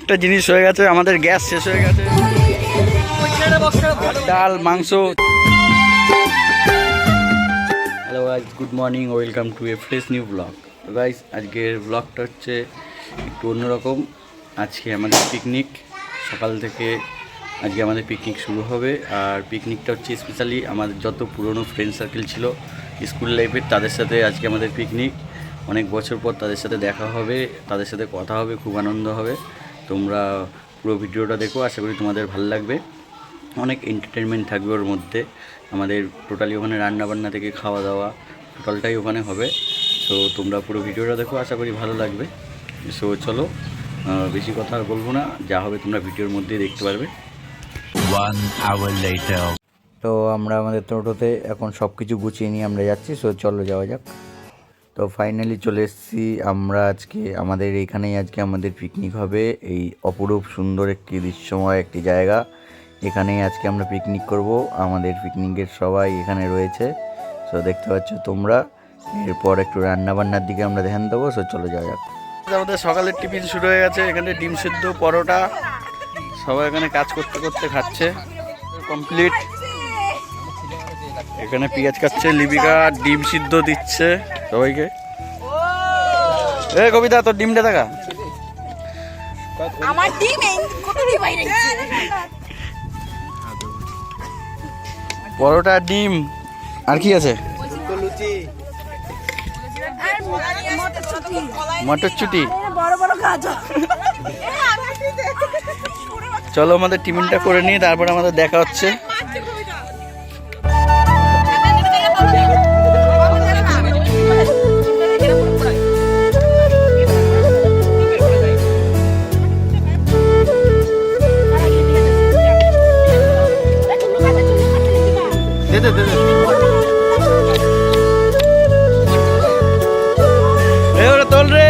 একটা জিনিস হয়ে গেছে, আমাদের গ্যাস শেষ হয়ে গেছে। ডাল, মাংস। Hello guys good morning welcome to a fresh new blog তো গাইজ আজকের ব্লগটা হচ্ছে একটু অন্যরকম। আজকে আমাদের পিকনিক সকাল থেকে আজকে আমাদের পিকনিক শুরু হবে। আর পিকনিকটা হচ্ছে স্পেশালি আমাদের যত পুরনো ফ্রেন্ড সার্কেল ছিল স্কুল লাইফের তাদের সাথে আজকে আমাদের পিকনিক অনেক বছর পর তাদের সাথে দেখা হবে, তাদের সাথে কথা হবে, খুব আনন্দ হবে। তোমরা পুরো ভিডিওটা দেখো আশা করি তোমাদের ভালো লাগবে। অনেক এন্টারটেনমেন্ট থাকবে ওর মধ্যে। আমাদের টোটালি ওখানে রান্না বান্না থেকে খাওয়া দাওয়া টোটালটাই ওখানে হবে। সো তোমরা পুরো ভিডিওটা দেখো আশা করি ভালো লাগবে। সো চলো বেশি কথা আর বলব না। যা হবে তোমরা ভিডিওর মধ্যেই দেখতে পারবে। One hour later. তো আমরা আমাদের টোটোতে এখন সব কিছু গুছিয়ে নিয়ে আমরা যাচ্ছি। সো চলো যাওয়া যাক। তো ফাইনালি চলে এসেছি। আমরা আজকে, আমাদের এখানেই আজকে আমাদের পিকনিক হবে। এই অপরূপ সুন্দর একটি দৃশ্যময় একটি জায়গা। এখানেই আজকে আমরা পিকনিক করব। আমাদের পিকনিকের সবাই এখানে রয়েছে। সো দেখতে পাচ্ছ তোমরা। এরপর একটু রান্না বান্নার দিকে আমরা ধ্যান দেবো। সো চলে যাওয়া যাক। আমাদের সকালের টিফিন শুরু হয়ে গেছে। এখানে ডিম সিদ্ধ, পরোটা। সবাই এখানে কাজ করতে করতে খাচ্ছে। কমপ্লিট এখানে পেঁয়াজ কাটছে লিপিকা ডিম সিদ্ধ দিচ্ছে। সবাইকে। এ কবিতা তোর ডিমটা দেখা। আমার ডিম এই কতটি বাইরে পরোটা ডিম। আর কি আছে? বড় গাজর। চলো আমাদের টিফিনটা করে নিয়ে তারপরে আমাদের দেখা হচ্ছে। দে দে দে দে। এ ওরে তোল রে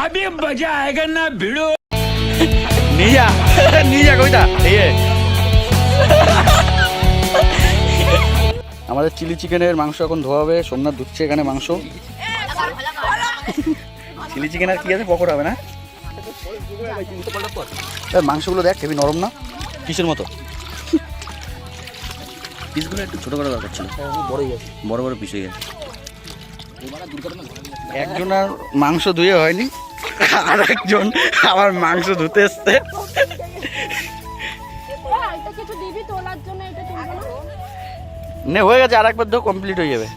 अभी मजा आएगा ना भिड़ो নিয়ে যা নিয়ে যা কবিতা এই যে। আমাদের চিলি চিকেনের মাংস এখন ধোয়া হবে সোমনাথ ধুচ্ছে এখানে মাংস চিলি চিকেন আর কি আছে পকোড়া হবে না এ, মাংসগুলো দেখ হেবি নরম না? কিসের মতো? পিসগুলো একটু ছোট করা দরকার ছিল। বড় বড় পিস হয়ে গেছে। একজন আর মাংস ধুয়ে হয়নি আর একজন আবার মাংস ধুতে এসছে। এটা কিছু দিবি তোলার জন্য এটা তুলবো না? হয়ে গেছে আর একবার ধো কমপ্লিট হয়ে যাবে।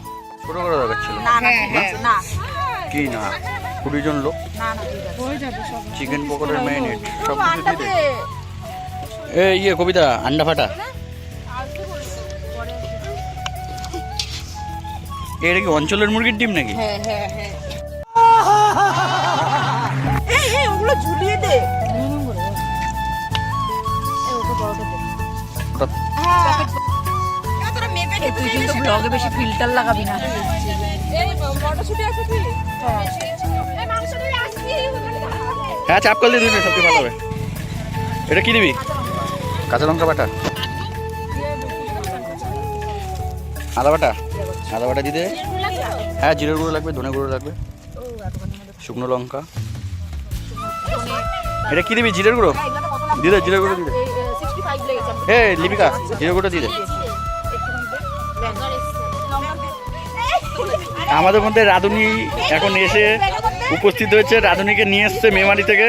ছোট করা দরকার ছিল। না না না। কি না? কুড়ি জন লোক। না না হয়ে যাবে সব। চিকেন পকোড়ার ম্যারিনেট সব কিছু দিয়ে এ ইয়ে কবিতা আন্ডা ফাটা। এটা কি অঞ্চলের মুরগির ডিম নাকি? হ্যাঁ হ্যাঁ হ্যাঁ। ঝুলিয়ে তুই কিন্তু ব্লগে বেশি ফিল্টার লাগাবি না। হ্যাঁ। চাপ করলে দিবি সবচেয়ে ভালো হবে। এটা কি দিবি? কাঁচা লঙ্কা বাটা। আদা বাটা? আদা বাটা দিতে হ্যাঁ জিরের গুঁড়ো লাগবে ধনে গুঁড়ো লাগবে। শুকনো লঙ্কা। এটা কি দিবি জিরের গুঁড়ো? দিদে জিরের গুঁড়ো দিদে এ লিপিকা জিরের গুঁড়ো দিদে আমাদের মধ্যে রাধুনি এখন এসে উপস্থিত হয়েছে। রাধুনিকে নিয়ে এসছে মেমারি থেকে।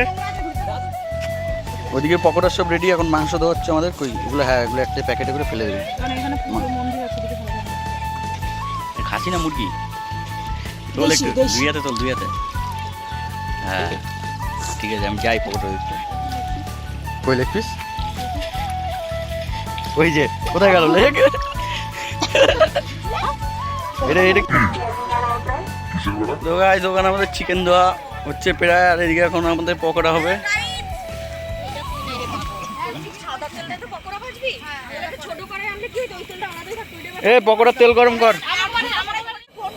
ওদিকে পকোড়ার সব রেডি এখন মাংস দেওয়া হচ্ছে আমাদের। কই এগুলো হ্যাঁ এগুলো একটা প্যাকেটে করে ফেলে দেবে। খাসি না মুরগি? তোল একটু। দুই হাতে তোল দুই হাতে। হ্যাঁ ঠিক আছে আমি যাই পকোড়া কই লেগ পিস ওই যে কোথায় গেল লেগ এটা এটা গাইস আমাদের চিকেন দেওয়া হচ্ছে প্রায় আর এদিকে এখন আমাদের পকোড়া হবে। এ পকোড়ার তেল গরম কর।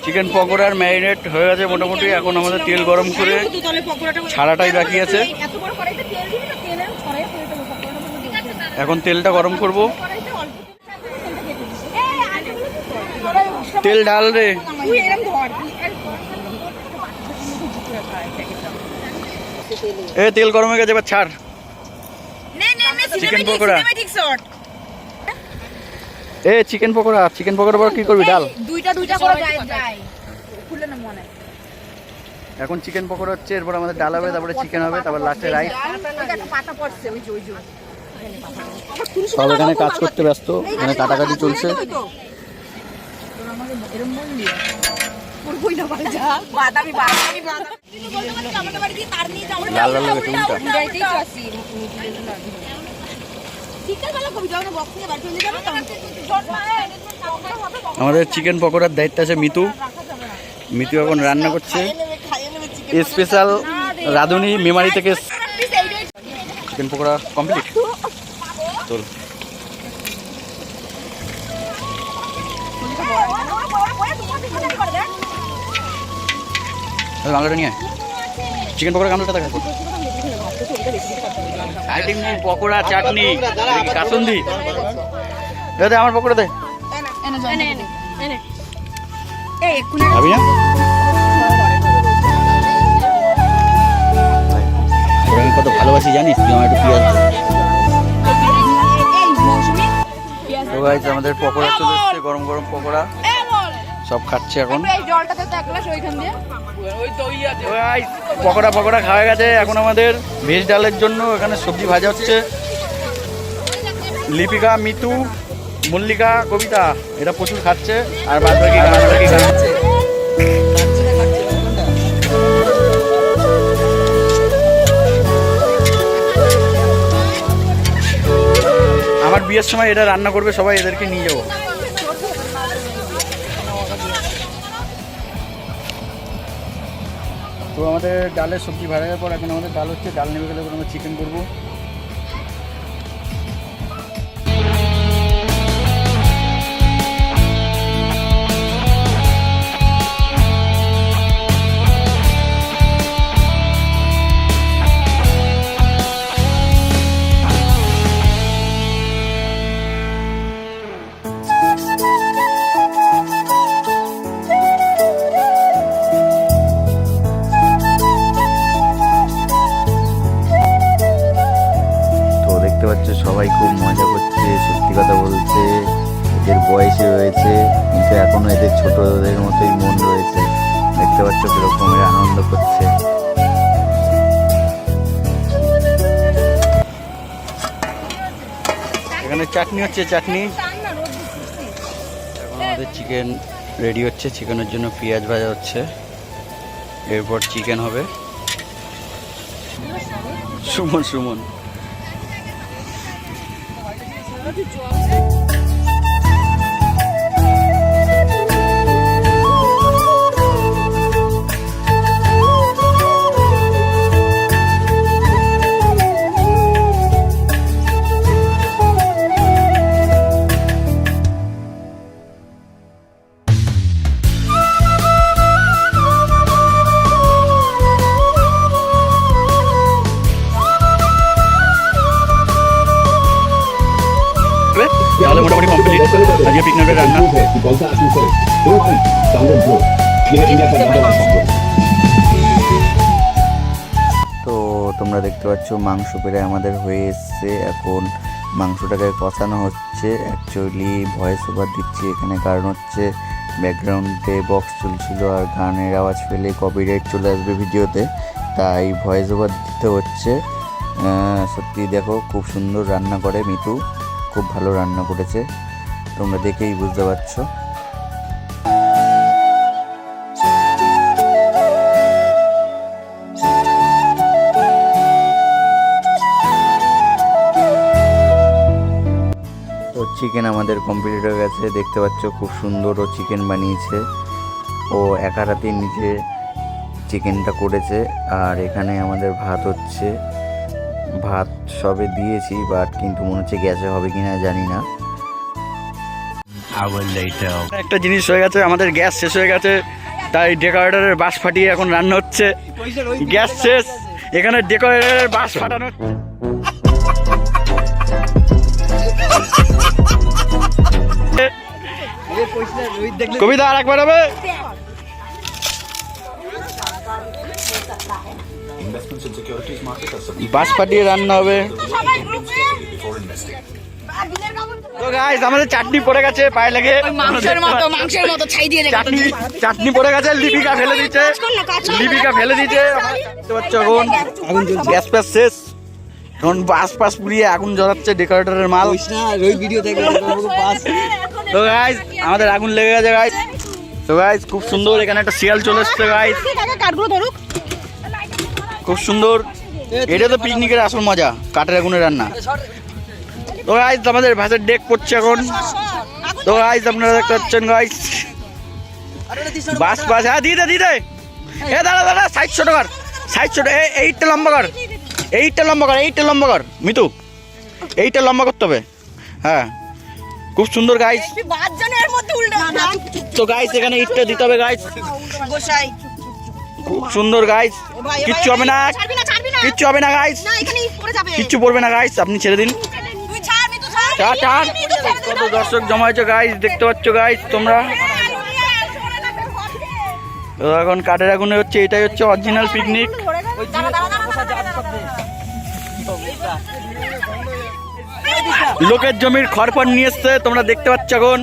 চিকেন পকোড়ার ম্যারিনেট হয়ে গেছে মোটামুটি এখন আমাদের তেল গরম করে ছাড়াটাই বাকি আছে। এখন তেলটা গরম করব। তেল ঢাল রে। এ তেল গরম হয়ে গেছে এবার ছাড়। চিকেন পকোড়া। এ চিকেন পকোড়া চিকেন পকোড়া পর কি করবি? ডাল দুইটা দুইটা করে যায় যায়। খুলে না মনে। এখন চিকেন পকোড়া হচ্ছে এরপর আমাদের ডাল হবে তারপরে চিকেন হবে তারপর লাস্টে রাইস একটা পাতা পড়ছে ওই যে ওই যে। সব এখানে কাজ করতে ব্যস্ত এখানে কাটাকাটি চলছে। বাদামি বাদামি বাদামি। আমাদের বাড়ি দিয়ে তার নিয়ে যাব লাল লাল লেগেছে উল্টা। উঠাইতেই তো আসি শীতকালবেলা কবি যখন বক্স নিয়ে বাড়ি চলে যাবে তখন আমাদের চিকেন পকোড়ার দায়িত্ব আছে মিতু। মিতু এখন রান্না করছে। স্পেশাল রাঁধুনি মেমারি থেকে চিকেন পকোড়া কমপ্লিট চল। বাংলাটা নিয়ে চিকেন পকোড়া কামড়টা দেখা আইটিং পকোড়া চাটনি কাসুন্দি দে আমার পকোড়া দে। এনে এনে এনে এই এক্ষুনি খাবি না? আমি কত ভালোবাসি জানিস? তুই আমার একটু পেঁয়াজ। তো আমাদের পকোড়া চলে এসছে গরম গরম পকোড়া। সব খাচ্ছে এখন। পকোড়া পকোড়া খাওয়া গেছে এখন আমাদের ভেজ ডালের জন্য। এখানে সবজি ভাজা হচ্ছে। লিপিকা মিতু মল্লিকা কবিতা এটা প্রচুর খাচ্ছে। আর বাদ বাকি বাদ বাকি খাচ্ছে আমার বিয়ের সময় এটা রান্না করবে সবাই এদেরকে নিয়ে যাব। তো আমাদের ডালের সবজি ভাড়ার পর এখন আমাদের ডাল হচ্ছে, ডাল নেমে গেলে আমরা চিকেন করব। মজা করছে, সত্যি কথা বলছে এদের বয়সে রয়েছে, কিন্তু এখনও এদের ছোটদের মতোই মন রয়েছে। দেখতে পাচ্ছ কীরকম আনন্দ করছে। এখানে চাটনি হচ্ছে, চাটনি। এখন আমাদের চিকেন রেডি হচ্ছে চিকেনের জন্য পেঁয়াজ ভাজা হচ্ছে। এরপর চিকেন হবে। সুমন সুমন। 要去抓。哎 আজকে পিকনিকের রান্না। তো তোমরা দেখতে পাচ্ছ, মাংস প্রায় আমাদের হয়ে এসছে। এখন মাংসটাকে কষানো হচ্ছে। অ্যাকচুয়ালি ভয়েস ওভার দিচ্ছি, এখানে কারণ হচ্ছে ব্যাকগ্রাউন্ডে বক্স চলছিল আর গানের আওয়াজ পেলে কপিরাইট চলে আসবে ভিডিওতে, তাই ভয়েস ওভার দিতে হচ্ছে। সত্যি দেখো, খুব সুন্দর রান্না করে মিতু। খুব ভালো রান্না করেছে। তোমরা দেখেই বুঝতে পারছ। তো চিকেন আমাদের কমপ্লিট হয়ে গেছে। দেখতে পাচ্ছ খুব সুন্দর ও চিকেন বানিয়েছে। ও একা রাতে নিজে চিকেনটা করেছে। আর এখানে আমাদের ভাত হচ্ছে। ভাত সবে দিয়েছি বাট কিন্তু মনে হচ্ছে গ্যাসে হবে জানি না। Hour later. একটা জিনিস হয়ে গেছে আমাদের গ্যাস শেষ হয়ে গেছে তাই ডেকোরেটরের বাস ফাটিয়ে এখন রান্না হচ্ছে। গ্যাস শেষ এখানে ডেকোরেটরের বাস ফাটানো কবিতা আর একবার হবে। বাস পাটিয়ে রান্না হবে। তো গাইস আমাদের চাটনি পড়ে গেছে পায়ে লেগে। মাংসের মতো মাংসের মতো ছাই দিয়ে চাটনি চাটনি পড়ে গেছে লিপিকা ফেলে দিচ্ছে। লিপিকা ফেলে দিচ্ছে। দেখতে পাচ্ছ এখন? আগুন গ্যাস প্যাস শেষ। এখন বাস পাস পুড়িয়ে আগুন জ্বলাচ্ছে ডেকোরেটরের মাল। তো গাইস আমাদের আগুন লেগে গেছে গাইস তো গাইস খুব সুন্দর এখানে একটা শিয়াল চলে এসছে গাইস খুব সুন্দর। এটা তো পিকনিকের আসল মজা কাঠের আগুনের রান্না। তো গাইস আমাদের ভাষার ডেক পড়ছে এখন। তো গাইস আপনারা দেখতে পাচ্ছেন গাইস বাস বাস হ্যাঁ দিদে দিদে এ দাঁড়া দাঁড়া সাইড ছোট কর সাইড ছোট এ এইটটা লম্বা কর এইটটা লম্বা কর এইটটা লম্বা কর মিতু। এইটা লম্বা করতে হবে। হ্যাঁ। খুব সুন্দর গাইস তুই বাদ জানে এর মধ্যে উল্টে তো গাইস এখানে ইটটা দিতে হবে গাইস খুব সুন্দর গাইস কিচ্ছু হবে না। কিচ্ছু হবে না গাইস না এখানে পড়ে যাবে। কিচ্ছু পড়বে না গাইস আপনি ছেড়ে দিন। দে। কত দর্শক জমা হয়েছে গাইস দেখতে পাচ্ছ গাইস তোমরা? এখন কাঠের আগুনে হচ্ছে, এটাই হচ্ছে অরিজিনাল পিকনিক। লোকের জমির খড়পট নিয়ে এসছে, তোমরা দেখতে পাচ্ছ এখন।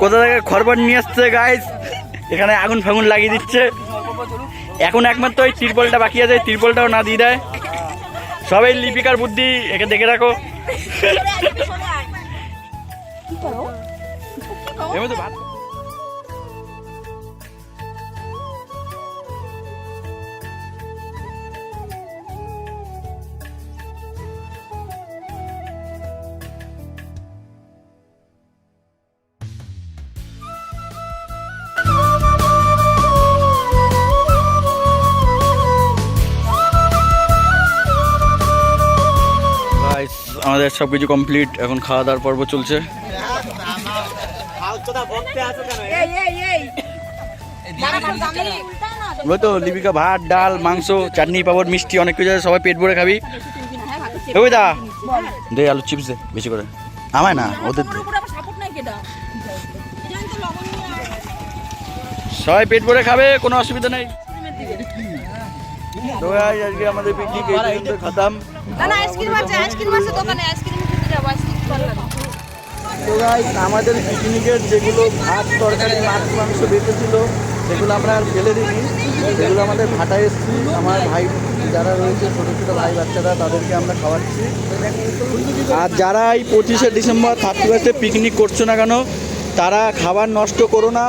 কোথা থেকে খড়পট নিয়ে এসছে গাইস এখানে আগুন ফাগুন লাগিয়ে দিচ্ছে। এখন একমাত্র ওই তিরপলটা বাকি আছে তিরপলটাও না দিয়ে দেয়। সবাই লিপিকার বুদ্ধি, একে দেখে রাখো। এমনি তো ভাত Guys, আমাদের সব কিছু কমপ্লিট এখন খাওয়া দাওয়ার পর্ব চলছে। ওই তো লিপিকা ভাত, ডাল, মাংস, চাটনি পাপড় মিষ্টি, অনেক কিছু সবাই পেট ভরে খাবি। দা দে আলু চিপস দে, বেশি করে। আমায় না, ওদের। সবাই পেট ভরে খাবে, কোনো অসুবিধা নেই। আজকে আমাদের পিকনিক এই পর্যন্ত খতম। আমাদের পিকনিকের যেগুলো ভাত তরকারি, মাছ, মাংস বেঁচেছিল, সেগুলো আমরা আর ফেলে দিইনি। সেগুলো আমাদের ভাটায় এসেছি। আমার ভাই, যারা রয়েছে, ছোটো ছোটো ভাই বাচ্চারা, তাদেরকে আমরা খাওয়াচ্ছি। আর যারা এই পঁচিশে ডিসেম্বর থার্টি ফার্স্টে পিকনিক করছ না কেন, তারা খাবার নষ্ট করো না।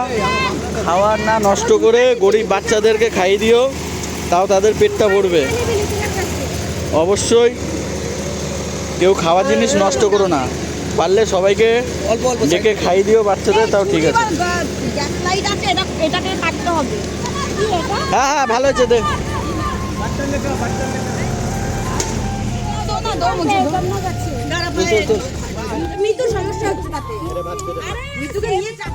খাবার না নষ্ট করে গরিব বাচ্চাদেরকে খাইয়ে দিও, তাও তাদের পেটটা ভরবে। অবশ্যই কেউ খাওয়ার জিনিস নষ্ট করো না। পারলে সবাইকে ডেকে খাই দিও বাচ্চাদের তাও ঠিক আছে। গ্যাস লাইট আছে এটা এটাকে কাটতে হবে। হ্যাঁ হ্যাঁ ভালো হয়েছে দে দো না দো মুঝে দাঁড়া মিতুর সমস্যা হচ্ছে তাতে। মিতুকে নিয়ে যা।